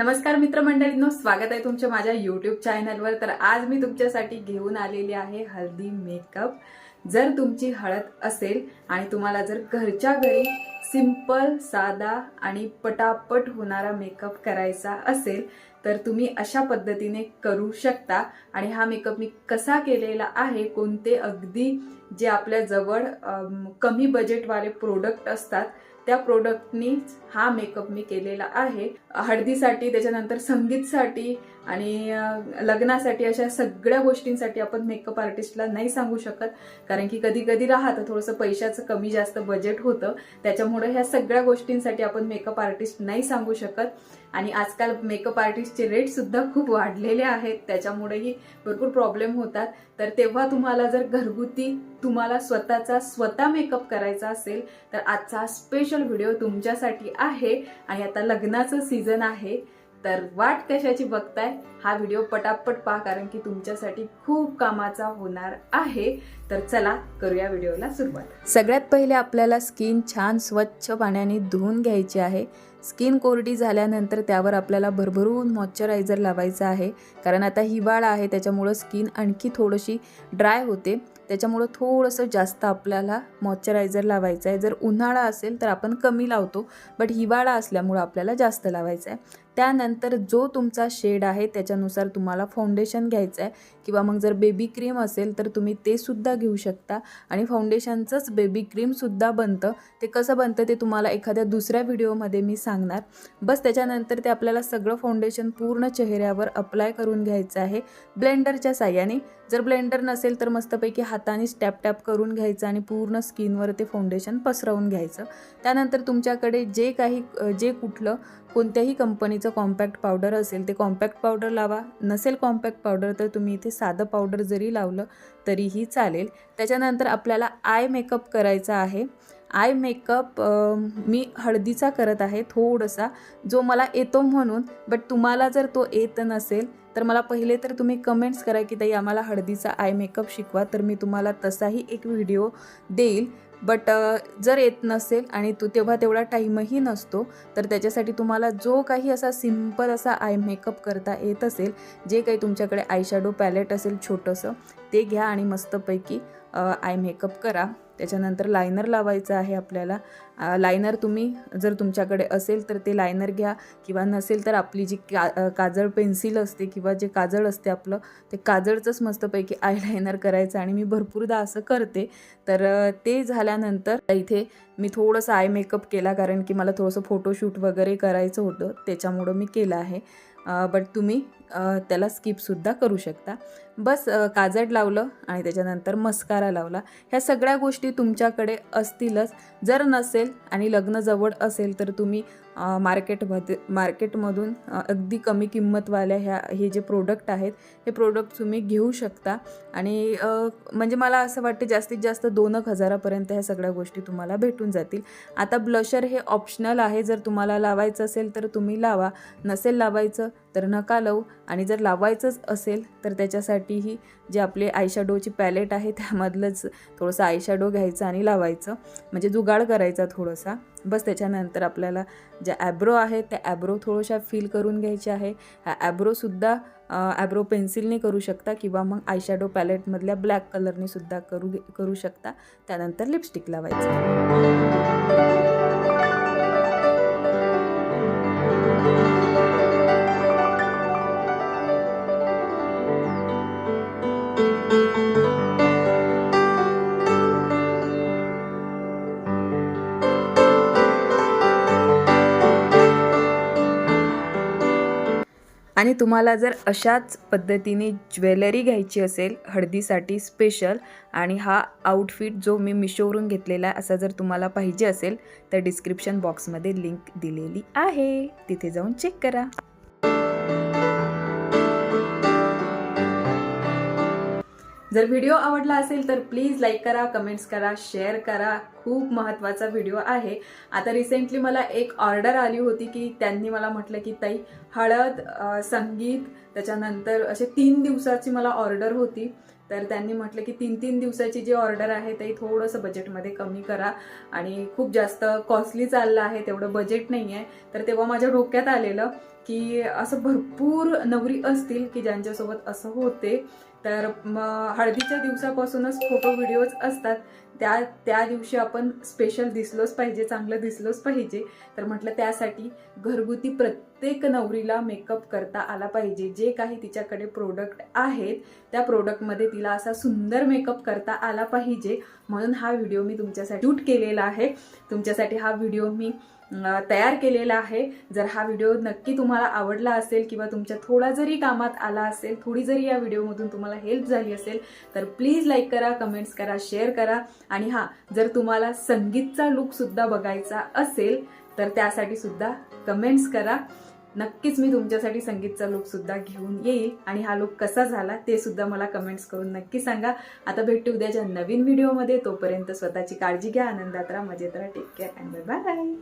नमस्कार मित्रमंडळींनो स्वागत आहे तुमच्या माझ्या युट्यूब चॅनलवर तर आज मी तुमच्यासाठी घेऊन आलेली आहे हल्दी मेकअप जर तुमची हळद असेल आणि तुम्हाला जर घरच्या घरी सिंपल साधा आणि पटापट होणारा मेकअप करायचा असेल तर तुम्ही अशा पद्धतीने करू शकता. आणि हा मेकअप मी कसा केलेला आहे कोणते अगदी जे आपल्या जवळ कमी बजेटवाले प्रोडक्ट असतात त्या प्रोडक्टनीच हा मेकअप मी केलेला आहे. हळदीसाठी त्याच्यानंतर संगीतसाठी आणि लग्नासाठी अशा सगळ्या गोष्टींसाठी आपण मेकअप आर्टिस्टला नाही सांगू शकत. कारण की कधी कधी राहतं थोडंसं पैशाचं कमी जास्त बजेट होतं. त्याच्यामुळे ह्या सगळ्या गोष्टींसाठी आपण मेकअप आर्टिस्ट नाही सांगू शकत. आणि आजकाल मेकअप आर्टिस्टचे रेटसुद्धा खूप वाढलेले आहेत. त्याच्यामुळेही भरपूर प्रॉब्लेम होतात. तर तेव्हा तुम्हाला जर घरगुती तुम्हाला स्वतःचा स्वतः मेकअप करायचा असेल तर आजचा स्पेशल व्हिडिओ तुमच्यासाठी आहे. आणि आता लग्नाचं सीझन आहे. तर वाट कशाची बघताय? हा व्हिडिओ पटापट पहा कारण की तुमच्यासाठी खूप कामाचा होणार आहे. तर चला करूया व्हिडिओला सुरुवात. सगळ्यात पहिले आपल्याला स्किन छान स्वच्छ पाण्याने धुवून घ्यायची आहे. स्किन कोरडी झाल्यानंतर त्यावर आपल्याला भरभरून मॉइश्चरायझर लावायचं आहे. कारण आता हिवाळा आहे त्याच्यामुळं स्किन आणखी थोडीशी ड्राय होते. त्याच्यामुळं थोडंसं जास्त आपल्याला मॉइश्चरायझर लावायचं आहे. जर उन्हाळा असेल तर आपण कमी लावतो बट हिवाळा असल्यामुळं आपल्याला जास्त लावायचं आहे. त्यानंतर जो तुमचा शेड आहे त्याच्यानुसार तुम्हाला फाउंडेशन घ्यायचं आहे किंवा मग जर बेबी क्रीम असेल तर तुम्ही ते सुद्धा घेऊ शकता. आणि फाउंडेशनचंच बेबी क्रीमसुद्धा बनतं. ते कसं बनतं ते तुम्हाला एखाद्या दुसऱ्या व्हिडिओमध्ये मी सांगणार. बस त्याच्यानंतर ते आपल्याला सगळं फाउंडेशन पूर्ण चेहऱ्यावर अप्लाय करून घ्यायचं आहे. ब्लेंडरच्या साह्याने. जर ब्लेंडर नसेल तर मस्तपैकी हाताने टॅप टॅप करून घ्यायचं आणि पूर्ण स्किनवर ते फाउंडेशन पसरवून घ्यायचं. त्यानंतर तुमच्याकडे जे काही जे कुठलं कोणत्याही कंपनीचं कॉम्पॅक्ट पावडर असेल ते कॉम्पॅक्ट पावडर लावा. नसेल कॉम्पॅक्ट पावडर तर तुम्ही इथे साधं पावडर जरी लावलं तरीही चालेल. त्याच्यानंतर आपल्याला आय मेकअप करायचा आहे. आय मेकअप मी हळदीचा करत आहे थोडासा जो मला येतो म्हणून बट तुम्हाला जर तो येत नसेल तर मला पहिले तर तुम्ही कमेंट्स करा की ताई आम्हाला हळदीचा आय मेकअप शिकवा तर मी तुम्हाला तसाही एक व्हिडिओ देईल. बट जर येत नसेल आणि तो तेव्हा तेवढा टाईमही नसतो तर त्याच्यासाठी तुम्हाला जो काही असा सिंपल असा आय मेकअप करता येत असेल जे काही तुमच्याकडे आयशॅडो पॅलेट असेल छोटंसं ते घ्या आणि मस्तपैकी आय मेकअप करा. त्याच्यानंतर लायनर लावायचं आहे आपल्याला. लायनर तुम्ही जर तुमच्याकडे असेल तर ते लायनर घ्या किंवा नसेल तर आपली जी का काजळ पेन्सिल असते किंवा जे काजळ असते आपलं ते काजळचंच मस्तपैकी आय लायनर करायचं आणि मी भरपूरदा असं करते. तर ते झाल्यानंतर इथे मी थोडंसं आय मेकअप केला कारण की मला थोडंसं फोटोशूट वगैरे करायचं होतं त्याच्यामुळं मी केलं आहे. बट तुम्ही त्याला स्किपसुद्धा करू शकता. बस काजळ लावलं आणि त्याच्यानंतर मस्कारा लावला. ह्या सगळ्या गोष्टी तुमच्याकडे असतीलच. जर नसेल आणि लग्न जवळ असेल तर तुम्ही मार्केटमध्ये मार्केटमधून अगदी कमी किंमतवाल्या ह्या हे जे प्रोडक्ट आहेत हे प्रोडक्ट तुम्ही घेऊ शकता. आणि म्हणजे मला असं वाटतं जास्तीत जास्त दोन एक हजारापर्यंत ह्या सगळ्या गोष्टी तुम्हाला भेटून जातील. आता ब्लशर हे ऑप्शनल आहे. जर तुम्हाला लावायचं असेल तर तुम्ही लावा. नसेल लावायचं तर नका लावू. आणि जर लावायचंच असेल तर त्याच्यासाठीही जे आपले आयशॅडोची पॅलेट आहे त्यामधलंच थोडंसं आयशॅडो घ्यायचं आणि लावायचं. म्हणजे जुगाड करायचा थोडासा. बस त्याच्यानंतर आपल्याला ज्या ॲब्रो आहेत त्या ॲब्रो थोड्याशा फील करून घ्यायच्या आहे. ह्या ॲब्रोसुद्धा ॲब्रो पेन्सिलने करू शकता किंवा मग आयशॅडो पॅलेटमधल्या ब्लॅक कलरने सुद्धा करू करू शकता. त्यानंतर लिपस्टिक लावायचं. आणि तुम्हाला जर अशाच पद्धतीने ज्वेलरी घ्यायची असेल हळदीसाठी स्पेशल आणि हा आउटफिट जो मी मिशोवरून घेतलेला आहे असा जर तुम्हाला पाहिजे असेल तर डिस्क्रिप्शन बॉक्समध्ये लिंक दिलेली आहे. तिथे जाऊन चेक करा. जर व्हिडिओ आवडला असेल तर प्लीज लाईक करा कमेंट्स करा शेअर करा. खूप महत्त्वाचा व्हिडिओ आहे. आता रिसेंटली मला एक ऑर्डर आली होती की त्यांनी मला म्हटलं की ताई हळद संगीत त्याच्यानंतर असे तीन दिवसाची मला ऑर्डर होती. तर त्यांनी म्हटलं की तीन तीन दिवसाची जी ऑर्डर आहे ते थोडंसं बजेटमध्ये कमी करा आणि खूप जास्त कॉस्टली चाललं आहे तेवढं बजेट नाही आहे तर तेव्हा माझ्या डोक्यात आलेलं की असं भरपूर नवरी असतील की ज्यांच्यासोबत असं होते तर मग हळदीच्या दिवसापासूनच फोटो व्हिडिओज असतात. त्या त्या दिवशी आपण स्पेशल दिसलोच पाहिजे चांगलं दिसलोच पाहिजे. तर म्हटलं त्यासाठी घरगुती प्रत्येक नवरीला मेकअप करता आला पाहिजे. जे काही तिच्याकडे प्रोडक्ट आहेत त्या प्रोडक्टमध्ये तिला असा सुंदर मेकअप करता आला पाहिजे. म्हणून हा व्हिडिओ मी तुमच्यासाठी शूट केलेला आहे. तुमच्यासाठी हा व्हिडिओ मी तयार केलेला आहे. जर हा व्हिडिओ नक्की तुम्हाला आवडला असेल किंवा तुमच्या थोडा जरी कामात आला असेल थोडी जरी या व्हिडिओमधून तुम्हाला हेल्प झाली असेल तर प्लीज लाईक करा कमेंट्स करा शेअर करा. आणि हां जर तुम्हाला संगीतचा लुकसुद्धा बघायचा असेल तर त्यासाठी सुद्धा कमेंट्स करा. नक्कीच मी तुमच्यासाठी संगीतचा लुकसुद्धा घेऊन येईल. आणि हा लुक कसा झाला ते सुद्धा मला कमेंट्स करून नक्की सांगा. आता भेटू उद्याच्या नवीन व्हिडिओमध्ये तोपर्यंत स्वतःची काळजी घ्या. आनंदात राहा मजेत राहा. Take care and bye bye